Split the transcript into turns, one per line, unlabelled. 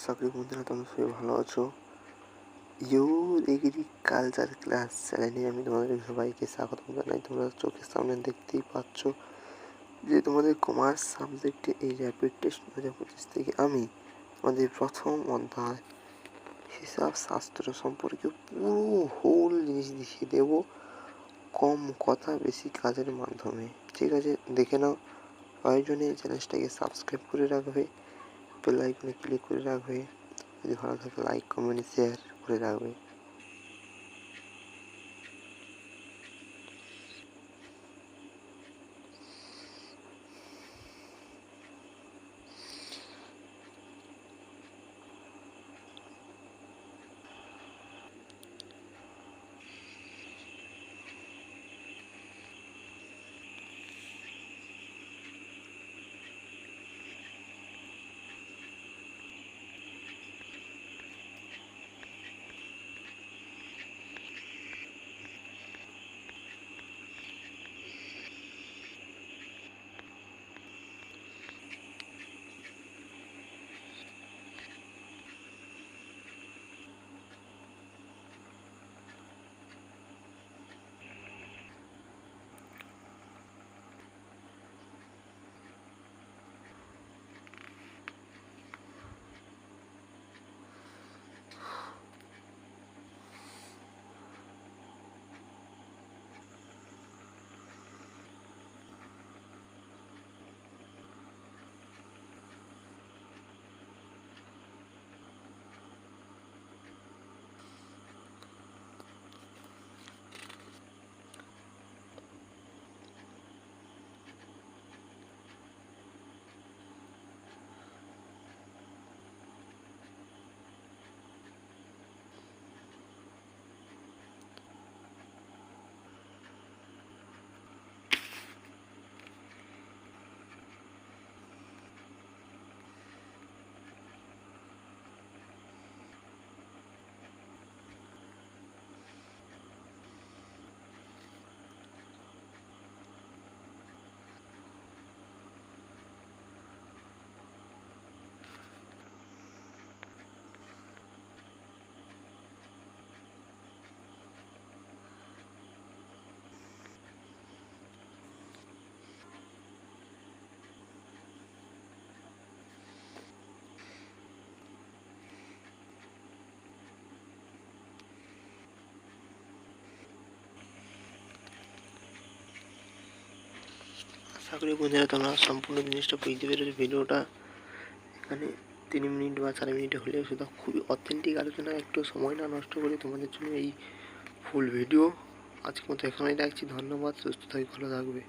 আশা করি বন্ধুরা তোমরা সবাই ভালো আছো। ইউ এগ্রিকালচার ক্লাস চ্যানেলে আমি তোমাদের সবাইকে স্বাগত জানাই। তোমরা চোখের সামনে দেখতেই পাচ্ছ যে তোমাদের কমার্স সাবজেক্টে এই র্যাপিড টেস্ট দু হাজার পঁচিশ থেকে আমি তোমাদের প্রথম অধ্যায় হিসাব শাস্ত্র সম্পর্কে পুরো হোল জিনিস দেখিয়ে দেবো কম কথা বেশি কাজের মাধ্যমে। ঠিক আছে, দেখে নাও। প্রয়োজনে চ্যানেলটাকে সাবস্ক্রাইব করে রাখবে। বেল আইকনে ক্লিক করে রাখবে। যদি ভালো থাকে লাইক কমেন্ট শেয়ার করে রাখবে। আশা করি বন্ধুরা তোমরা সম্পূর্ণ জিনিসটা বুঝতে পেরেছ ভিডিওটা এখানে তিন মিনিট বা চার মিনিট হলেও সেটা খুবই অথেন্টিক আলোচনা একটু সময় না নষ্ট করে তোমাদের জন্য এই ফুল ভিডিও আজকের মতো এখানেই রাখছি। ধন্যবাদ। সুস্থ থাকি, ভালো থাকবে।